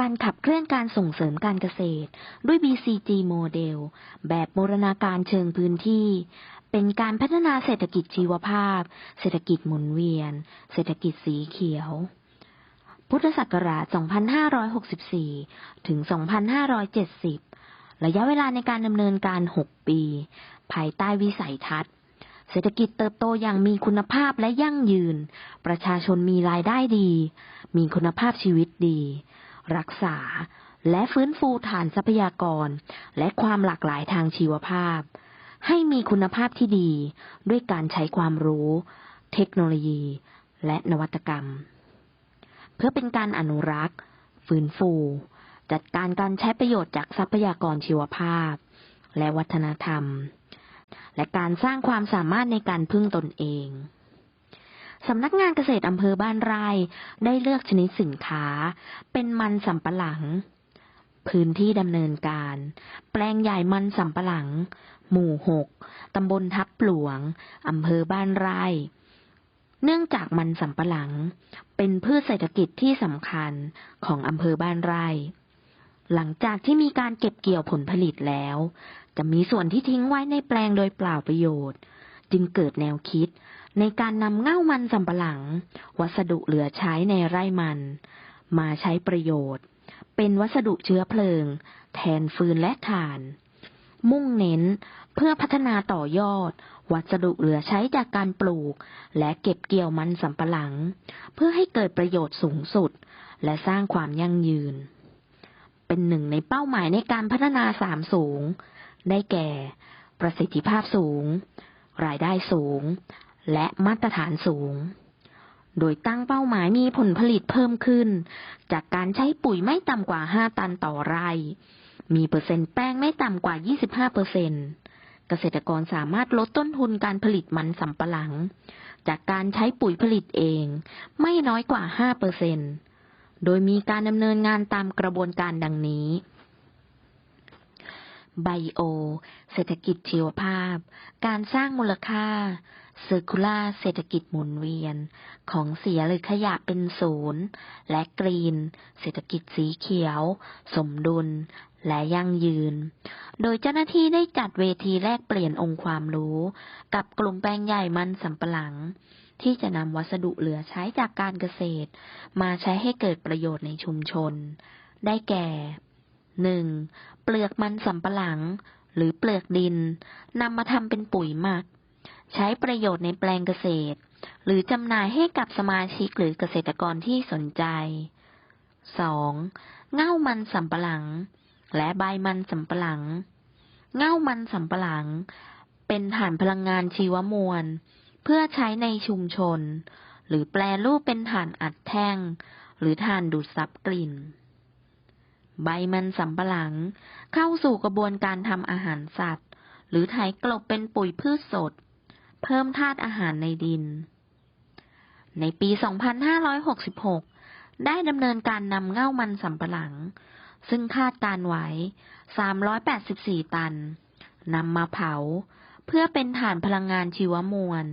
การขับเคลื่อนการส่งเสริมการเกษตร ด้วย BCG โมเดล แบบบูรณาการเชิงพื้นที่ เป็นการพัฒนาเศรษฐกิจชีวภาพ เศรษฐกิจหมุนเวียน เศรษฐกิจสีเขียว พุทธศักราช 2564 ถึง 2570 ระยะเวลาในการดำเนินการ 6 ปี ภายใต้วิสัยทัศน์เศรษฐกิจเติบโตอย่างมีคุณภาพและยั่งยืน ประชาชนมีรายได้ดี มีคุณภาพชีวิตดี รักษา และฟื้นฟูฐานทรัพยากร และความหลากหลายทางชีวภาพ ให้มีคุณภาพที่ดีด้วยการใช้ความรู้ เทคโนโลยี และนวัตกรรม เพื่อเป็นการอนุรักษ์ ฟื้นฟู จัดการการใช้ประโยชน์จากทรัพยากรชีวภาพ และวัฒนธรรม และการสร้างความสามารถในการพึ่งตนเอง สำนักงานเกษตรอำเภอบ้านไร่ได้เลือกชนิดสินค้า เป็นมันสำปะหลัง พื้นที่ดำเนินการ แปลงใหญ่มันสำปะหลัง หมู่หกตำบลทับหลวงอำเภอบ้านไร่ เนื่องจากมันสำปะหลัง เป็นพืชเศรษฐกิจที่สำคัญของอำเภอบ้านไร่หลังจากที่มีการเก็บเกี่ยวผลผลิตแล้ว จะมีส่วนที่ทิ้งไว้ในแปลงโดยเปล่าประโยชน์ จึงเกิดแนวคิด ในการนำเง่ามันสำปะหลัง วัสดุเหลือใช้ในไร่มัน มาใช้ประโยชน์ เป็นวัสดุเชื้อเพลิง แทนฟืนและถ่าน มุ่งเน้นเพื่อพัฒนาต่อยอด วัสดุเหลือใช้จากการปลูก และเก็บเกี่ยวมันสำปะหลัง เพื่อให้เกิดประโยชน์สูงสุด และสร้างความยั่งยืน เป็นหนึ่งในเป้าหมายในการพัฒนาสามสูง ได้แก่ ประสิทธิภาพสูง รายได้สูง และมาตรฐานสูง โดยตั้งเป้าหมายมีผลผลิตเพิ่มขึ้น จากการใช้ปุ๋ยไม่ต่ำกว่า 5 ตันต่อไร่ มีเปอร์เซ็นต์แป้งไม่ต่ำกว่า 25เปอร์เซ็นต์เกษตรกรสามารถลดต้นทุนการผลิตมันสำปะหลัง จากการใช้ปุ๋ยผลิตเอง ไม่น้อยกว่า5เปอร์เซ็นต์โดยมีการดำเนินงานตามกระบวนการดังนี้ไบโอ เศรษฐกิจชีวภาพ การสร้างมูลค่าเซอร์คูลาเศรษฐกิจหมุนเวียน ของเสียหรือขยะเป็นศูนย์ และกรีน เศรษฐกิจสีเขียว สมดุล และยั่งยืน โดยเจ้าหน้าที่ได้จัดเวทีแลกเปลี่ยนองค์ความรู้ กับกลุ่มแปลงใหญ่มันสำปะหลัง ที่จะนำวัสดุเหลือใช้จากการเกษตร มาใช้ให้เกิดประโยชน์ในชุมชน ได้แก่หนึ่งเปลือกมันสำปะหลัง หรือเปลือกดินนำมาทำเป็นปุ๋ยหมัก ใช้ประโยชน์ในแปลงเกษตร หรือจำหน่ายให้กับสมาชิกหรือเกษตรกรที่สนใจ 2. เง่ามันสำปะหลัง และใบมันสำปะหลัง เง่ามันสำปะหลัง เป็นฐานพลังงานชีวมวล เพื่อใช้ในชุมชน หรือแปลรูปเป็นถ่านอัดแท่ง หรือถ่านดูดซับกลิ่น ใบมันสำปะหลัง เข้าสู่กระบวนการทำอาหารสัตว์ หรือไถกลบเป็นปุ๋ยพืชสด เพิ่มธาตุอาหารในดิน ในปี 2566 ได้ดำเนินการนำเง่ามันสำปะหลัง ซึ่งคาดการไว้ 384 ตัน นำมาเผา เพื่อเป็นฐานพลังงานชีวมวล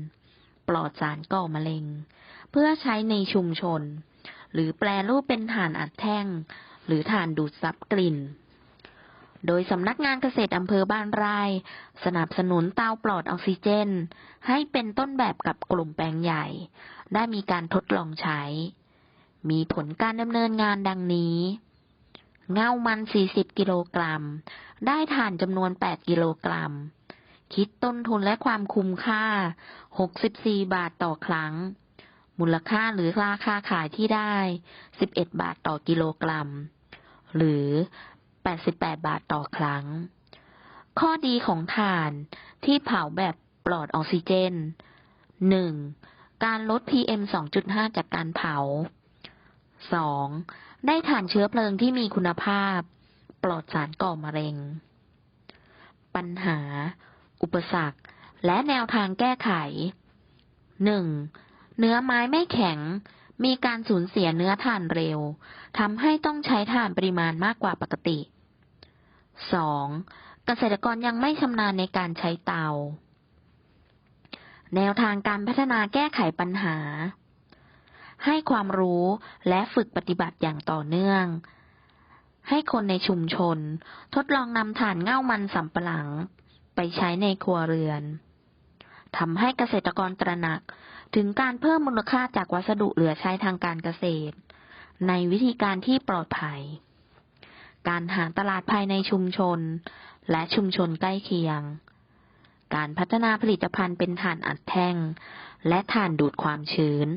ปลอดสารก่อมะเร็ง เพื่อใช้ในชุมชน หรือแปลรูปเป็นถ่านอัดแท่ง หรือถ่านดูดซับกลิ่น โดยสำนักงานเกษตรอำเภอบ้านไร่ สนับสนุนเตาปลอดออกซิเจน ให้เป็นต้นแบบกับกลุ่มแปลงใหญ่ ได้มีการทดลองใช้ มีผลการดำเนินงานดังนี้ เง่ามัน 40 กิโลกรัม ได้ถ่านจำนวน 8 กิโลกรัม คิดต้นทุนและความคุ้มค่า 64 บาทต่อครั้ง มูลค่าหรือราคาขายที่ได้ 11 บาทต่อกิโลกรัม หรือ 88 บาทต่อครั้ง ข้อดีของถ่านที่เผาแบบปลอดออกซิเจน 1. การลด PM 2.5 จากการเผา 2. ได้ถ่านเชื้อเพลิงที่มีคุณภาพ ปลอดสารก่อมะเร็ง ปัญหา อุปสรรค และแนวทางแก้ไข 1. เนื้อไม้ไม่แข็ง มีการสูญเสียเนื้อถ่านเร็ว ทำให้ต้องใช้ถ่านปริมาณมากกว่าปกติ 2. 2. เกษตรกรยังไม่ชำนาญในการใช้เตา แนวทางการพัฒนาแก้ไขปัญหา ให้ความรู้และฝึกปฏิบัติอย่างต่อเนื่อง ให้คนในชุมชน ทดลองนำถ่านเง่ามันสำปะหลัง ไปใช้ในครัวเรือนทำให้เกษตรกรตระหนักถึงการเพิ่มมูลค่าจากวัสดุเหลือใช้ทางการเกษตร ในวิธีการที่ปลอดภัย การหาตลาดภายในชุมชน และชุมชนใกล้เคียง การพัฒนาผลิตภัณฑ์เป็นถ่านอัดแท่ง และถ่านดูดความชื้น